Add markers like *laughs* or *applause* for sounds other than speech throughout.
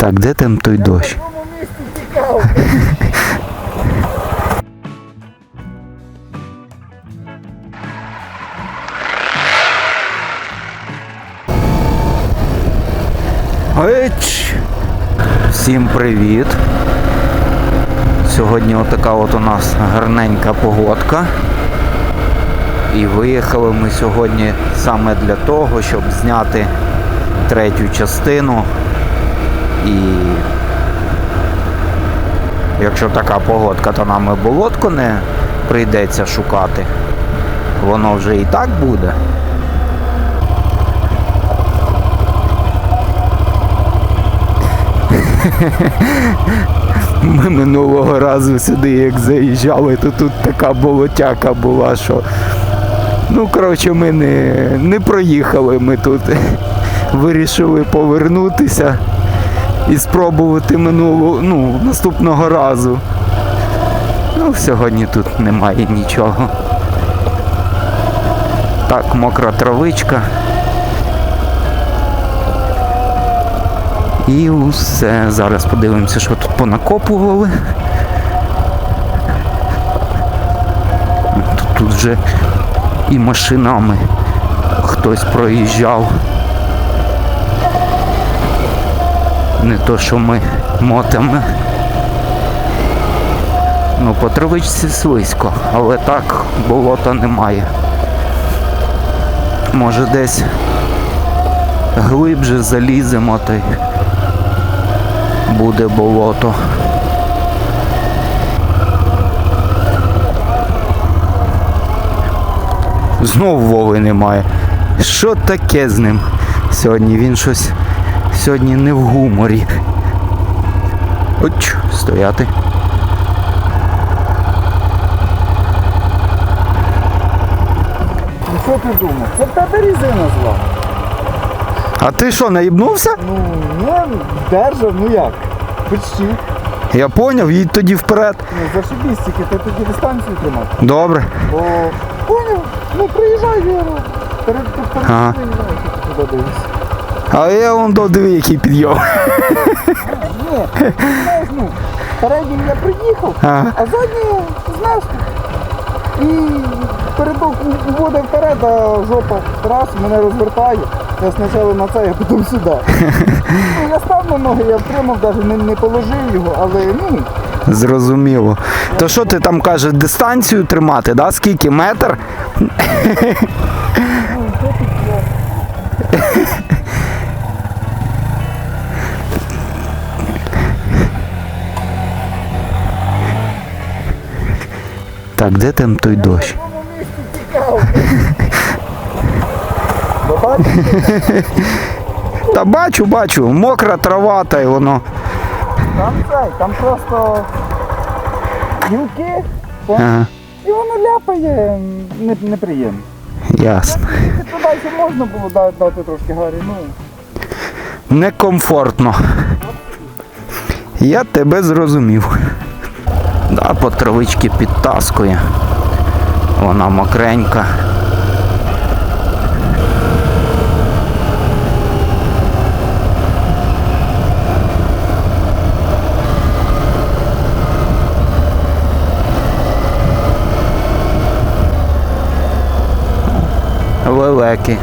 Так, де там той дощ? Еч! Всім привіт! Сьогодні отака от у нас гарненька погодка. І виїхали ми сьогодні саме для того, щоб зняти третю частину. І якщо така погодка, то нам і болотку не прийдеться шукати. Воно вже і так буде. *laughs* Ми минулого разу сюди як заїжджали, то тут така болотяка була, що. Ну, коротше, ми не, не проїхали. Ми тут *laughs* вирішили повернутися і спробувати минулу, ну, наступного разу. Ну, сьогодні тут немає нічого. Так, мокра травичка. І усе. Зараз подивимося, що тут понакопували. Тут, вже і машинами хтось проїжджав. Не то, що ми мотами. Ну, по травичці слизько, але так болота немає. Може десь глибше заліземо та й буде болото. Знов Вови немає. Що таке з ним? Сьогодні він щось сьогодні не в гуморі. Оч, стояти. Ну що ти думав? Це в тебе різина зла. А ти що, наїбнувся? Ну, не держав, ну як? Почти. Я поняв, їдь тоді вперед. Ну, зашибісь тільки, ти тоді дистанцію тримав. Добре. Бо, поняв, ну приїжджай, Віра. Перед, перед, Ага. туди дивишся. А я вон до диви, який підйом. Ні, знаєш, ну, передній я приїхав, Ага. а задній, знаєш, і передок уводив вперед, а жопа раз мене розвертає. Я спочатку на це, а потім сюди. Ну, я став на ноги, я втримав, навіть не, не положив його, але ну, Зрозуміло. То що ти там кажеш, дистанцію тримати, да? Скільки? Метр? Так, де там той дощ? Та бачу, бачу, мокра трава, та й воно. там цей, там просто гілки. Ага, і воно ляпає не, неприємно. ясно. Туди ще можна було дати трошки гарі, ну. Некомфортно. Я тебе зрозумів. Да, по травички підтаскує. Вона мокренька. Лелеки.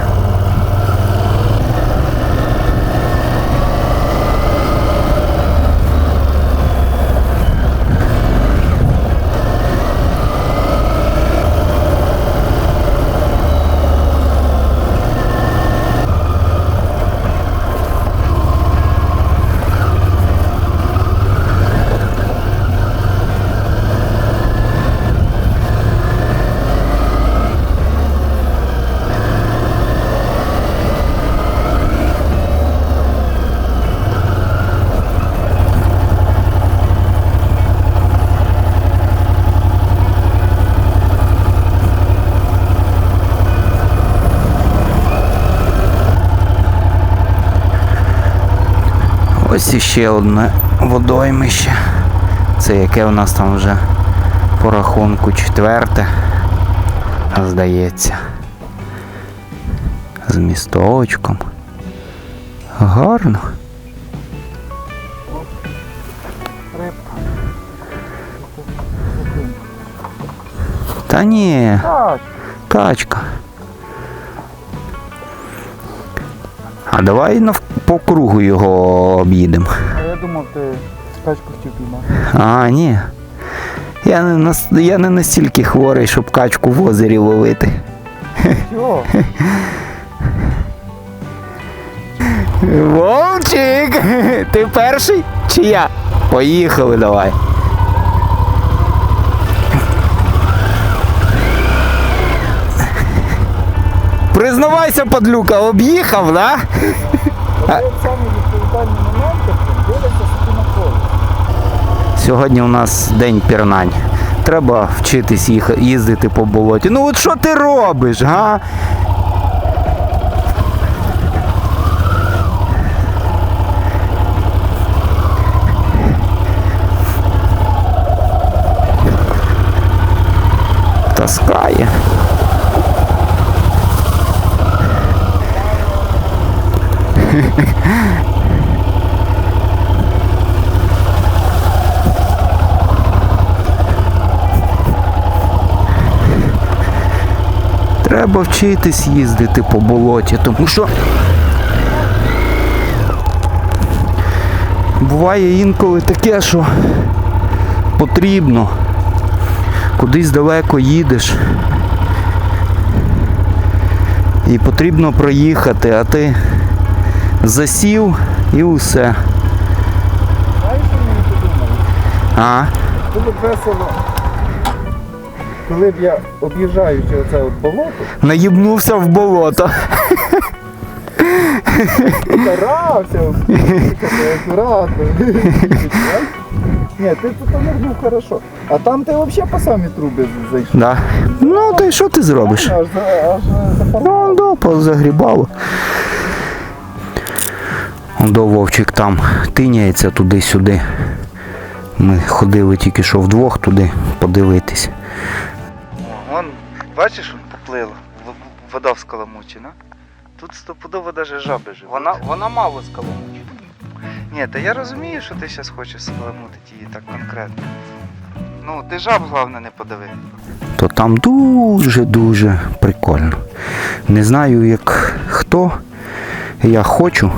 лісі ще одне водоймище. Це яке у нас там вже по рахунку четверте, здається. З місточком. Гарно. Та ні. Тачка. А давай нав... по кругу його об'їдемо. А я думав, ти качку хотів піймати. А, ні. Я не, нас... я не настільки хворий, щоб качку в озері ловити. Чого? Вовчик! Ти перший чи я? Поїхали давай. Признавайся, подлюка, об'їхав, да? Поле. Сьогодні у нас день пірнань. Треба вчитись їх їздити по болоті. Ну от що ти робиш, га? Таскає. *laughs* Треба вчитись їздити по болоті, тому що буває інколи таке, що потрібно. Кудись далеко їдеш. І потрібно проїхати, а ти засів і усе. Знаєш, що мені подумали? А? Було б весело, коли б я об'їжджаючи оце от болото, Наїбнувся в болото. старався, акуратно. Ні, ти тут нырнув хорошо. А там ти взагалі по самі труби зайшов. Да. Ну, то й що ти зробиш? Аж, аж запарував. Ну, да, позагрібало. До Вовчик там тиняється туди-сюди. Ми ходили тільки що вдвох туди подивитись. Вон, бачиш. В- Вода вскаламучена. Тут стопудово даже жаби живуть. Вона, вона мало скаломучена. Ні, та я розумію, що ти зараз хочеш скаламутити її так конкретно. Ну, ти жаб, головне, не подави. То там дуже-дуже прикольно. Не знаю, як хто. Я хочу,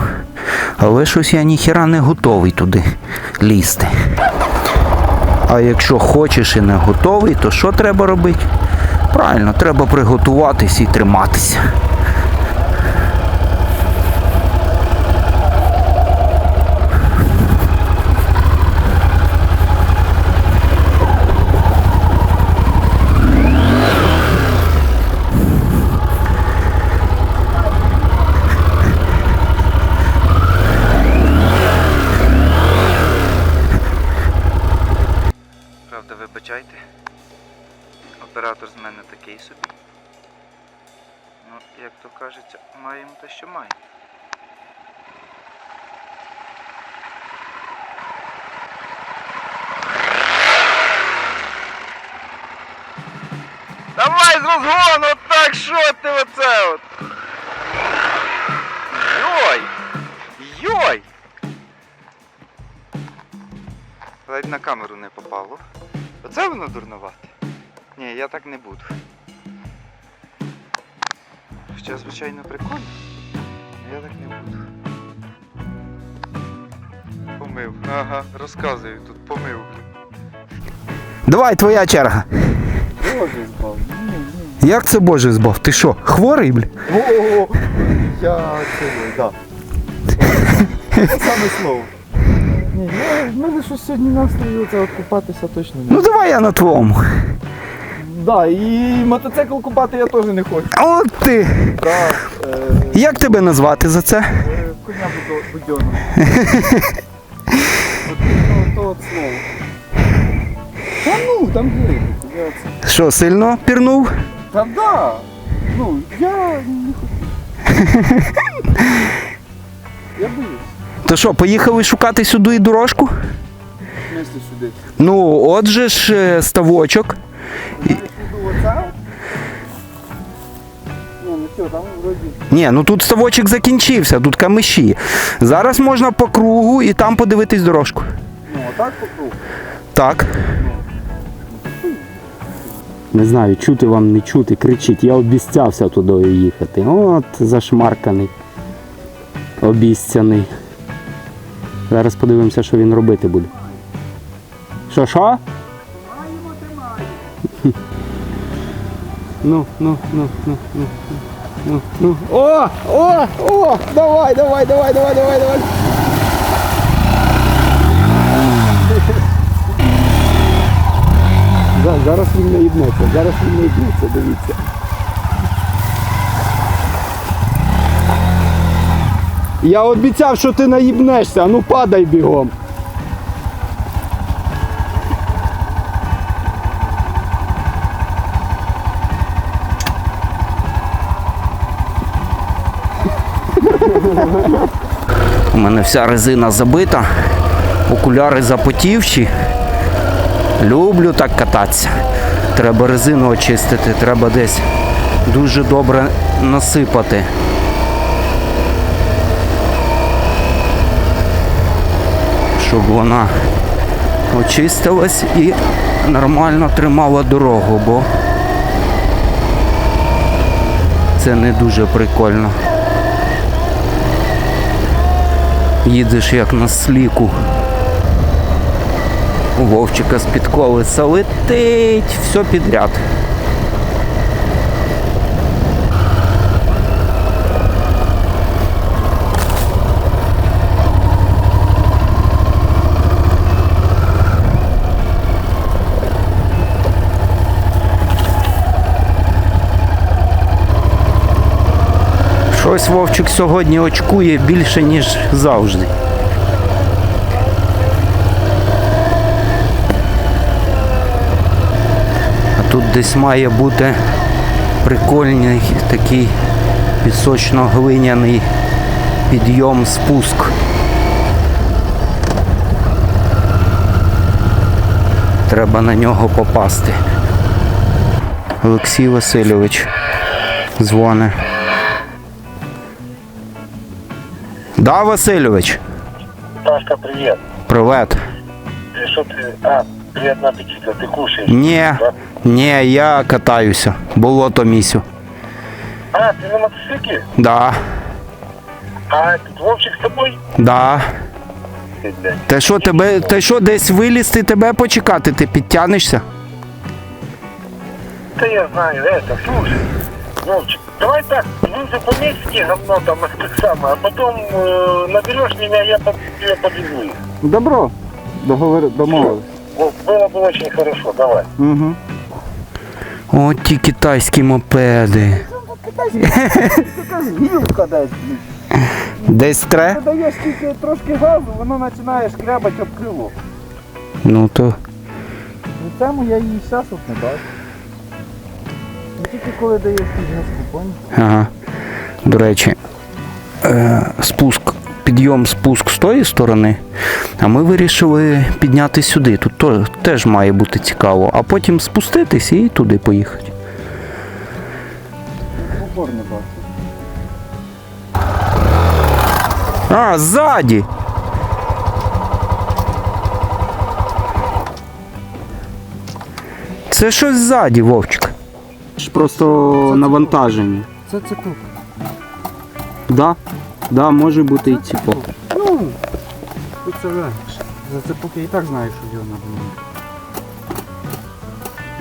але щось я ніхіра не готовий туди лізти. А якщо хочеш і не готовий, то що треба робити? Правильно, треба приготуватись і триматися. З от так що ти оце от. Йой! Йой! Ледь на камеру не попало. Оце воно дурнувате? Ні, я так не буду. Хоча, звичайно, прикольно. але Я так не буду. Помив. Ага, розказую тут помилки. Давай, твоя черга. Боже збав. Як це Боже збав? Ти що, хворий, бля? О, я цілий, так. Це саме слово. Ні, я, в мене щось сьогодні настрою це от купатися точно не. Ну давай я на твоєму. Да, і мотоцикл купати я теж не хочу. От ти. Так, е, Як тебе назвати за це? е, коня будо- будьону. От то, то от слово. Та ну, там я це. Що, сильно пірнув? Та да. Ну, я не хочу. *laughs* Я боюсь. То що, поїхали шукати сюди і дорожку? Сюди. Ну, отже ж е, ставочок. Я піду оце. Ні, ну там вроді. Ні, ну тут ставочок закінчився, тут камиші. Зараз можна по кругу і там подивитись дорожку. Ну, отак по кругу. Так. Не знаю, чути вам, не чути, кричить. Я обіцявся туди їхати. От зашмарканий. Обіцяний. Зараз подивимося, що він робити буде. Що, що? Ну, ну, ну, ну, ну, ну, ну. О! О! О! Давай, давай, давай, давай, давай, давай. Зараз він не їбнеться, зараз він не їбнеться, дивіться. Я обіцяв, що ти наїбнешся, ну падай бігом. У мене вся резина забита, окуляри запотівші. Люблю так кататися. Треба резину очистити, треба десь дуже добре насипати. Щоб вона очистилась і нормально тримала дорогу, бо це не дуже прикольно. Їдеш як на сліку. У Вовчика з-під колеса летить, все підряд. Щось Вовчик сьогодні очкує більше, ніж завжди. Десь має бути прикольний такий пісочно-глиняний підйом спуск. Треба на нього попасти. Олексій Васильович дзвоне. Да, Васильович? Сашка, привет. Привет. Ты что ты... А, приятного аппетита. Ты кушаешь? Ні, Да? ні, я катаюся. Болото місю. А, ты на мотоцикле? Да, А этот Вовчик с тобой? да. Ты, блядь. Ти що, тебе, ти що десь вилізти, тебе почекати, ти підтягнешся? Да я знаю, это, слушай. Вовчик, давай так, вызов поместье говно там, это самое, а потом э, наберешь меня, я под, тебя подвезу. их. Добро. Договор... Домовились. Было бы очень хорошо, давай. Угу. От ті китайські мопеди. Гілка *laughs* десь. Десь тре? Ти даєш тільки трошки газу, воно починає шкрябати об крило. Ну то. Ну цьому я її зараз от не бачу. Ну, Тільки коли даєш під газку, поняв? Ага. До речі, е, спуск, підйом, спуск з тої сторони, а ми вирішили підняти сюди. Тут то, теж має бути цікаво, а потім спуститись і туди поїхати. А, ззаді! Це щось ззаді, Вовчик. Ж просто навантаження. Це цепок. Да, да, може бути і ціпок. Ну, тут це легше. За цепок я і так знаю, що його надо.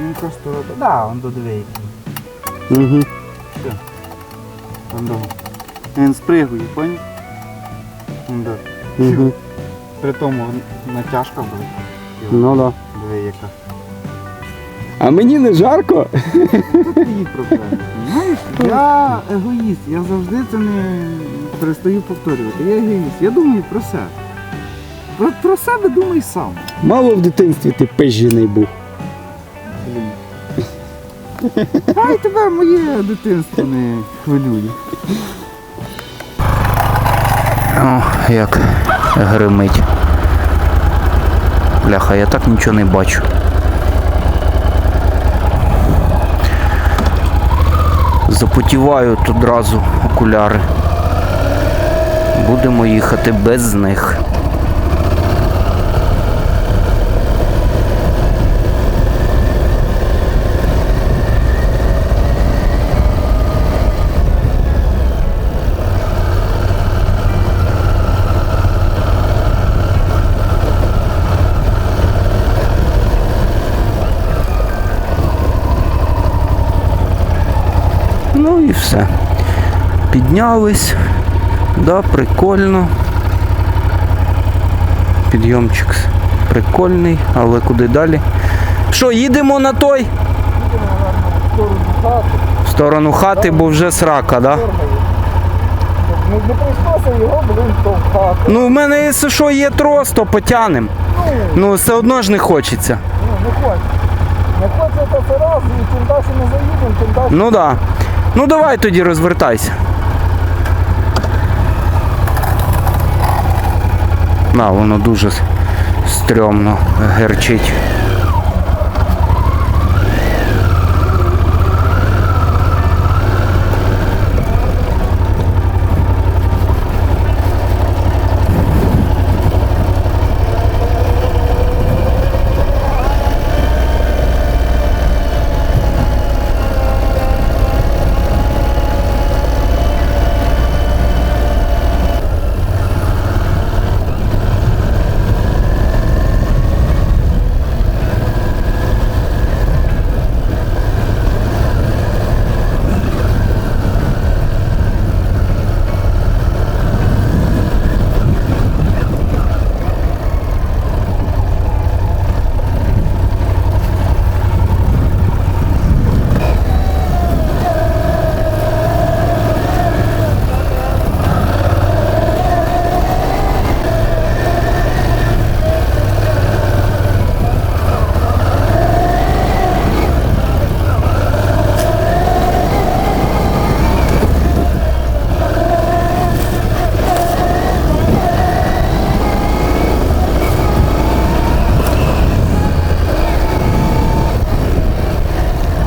Він просто робить. Да, он до дві. Угу. Он до. Він спригує, поняв? Он до. Угу. При тому натяжка буде. Ну да. Диви яка. А мені не жарко. Її проблеми. Знаєш, я егоїст, я завжди це не перестаю повторювати. Я егоїст. Я думаю про себе. Про, про себе думай сам. Мало в дитинстві ти пизжений був. Хай тебе моє дитинство не хвилює. О, як гримить. Бляха, я так нічого не бачу. Запотівають одразу окуляри. Будемо їхати без них. Ну і все. Піднялись. Да, прикольно. Підйомчик прикольний, але куди далі? Що, їдемо на той? Їдемо В сторону хати, бо вже срака, да? Не, не прийшлося його, блін, товкати. Ну, в мене, якщо що, є трос, то потянем. Ну, все одно ж не хочеться. Ну, не хоче. Не хоче то це раз, і чим далі не заїдемо, тим далі. Ну да. Ну давай тоді розвертайся. Да, воно дуже стрьомно герчить.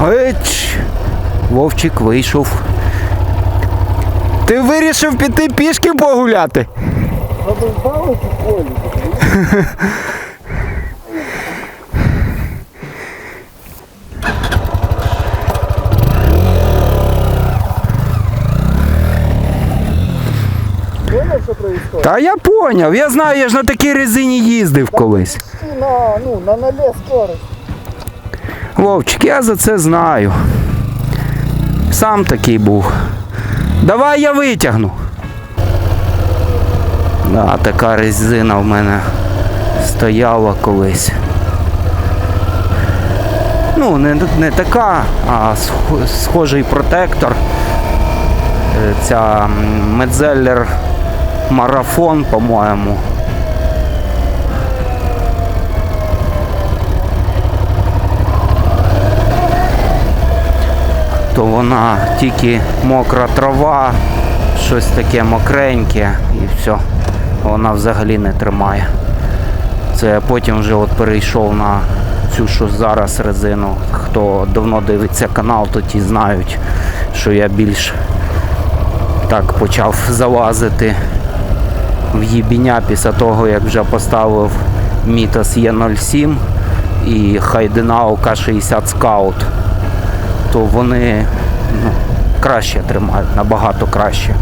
Еч, Вовчик вийшов. Ти вирішив піти пішки погуляти? Та я поняв, я знаю, я ж на такій резині їздив колись. На, ну, на нуле скорость. Вовчик, я за це знаю. Сам такий був. Давай я витягну. Да, така резина в мене стояла колись. Ну, не, не така, а схожий протектор. Е, Ця Медзеллер марафон, по-моєму. То вона тільки мокра трава, щось таке мокреньке і все. Вона взагалі не тримає. Це я потім вже от перейшов на цю, що зараз резину. Хто давно дивиться канал, то ті знають, що я більш так почав залазити в їбіня після того, як вже поставив Мітас Є07 і Хайденау К60 Scout то вони ну, краще тримають, набагато краще.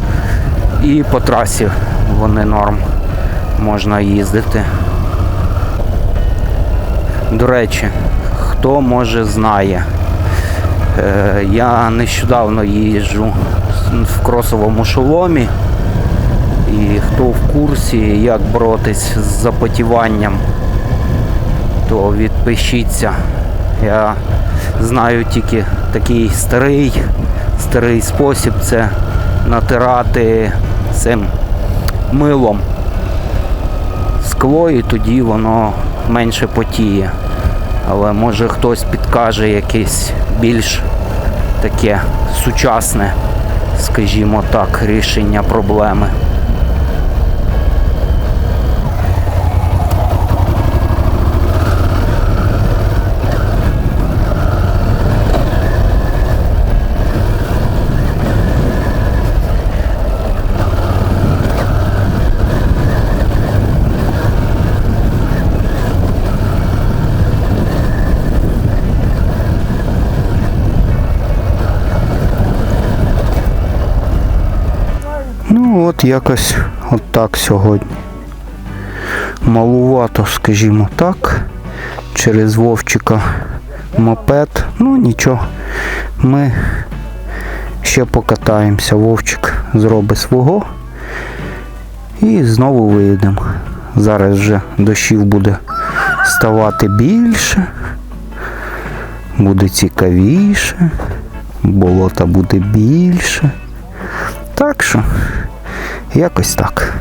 І по трасі вони норм можна їздити. До речі, хто може знає, е, я нещодавно їжджу в кросовому шоломі. І хто в курсі, як боротись з запотіванням, то відпишіться. Я знаю тільки такий старий, старий спосіб це натирати цим милом скло і тоді воно менше потіє. Але може хтось підкаже якесь більш таке сучасне, скажімо так, рішення проблеми. Ну от якось от сьогодні. Малувато, скажімо так. Через Вовчика мопед. Ну нічого. Ми ще покатаємося. Вовчик зробить свого. І знову виїдемо. Зараз вже дощів буде ставати більше. Буде цікавіше. Болота буде більше. Так що, якось так.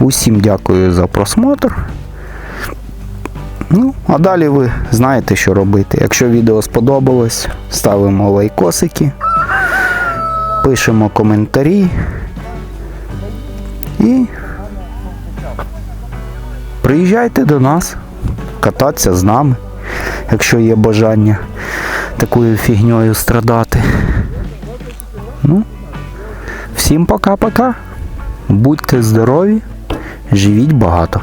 Усім дякую за просмотр. Ну, а далі ви знаєте, що робити. Якщо відео сподобалось, ставимо лайкосики, пишемо коментарі і приїжджайте до нас, кататися з нами, якщо є бажання такою фігньою страдати. Ну, всім пока-пока. Будьте здорові, живіть багато.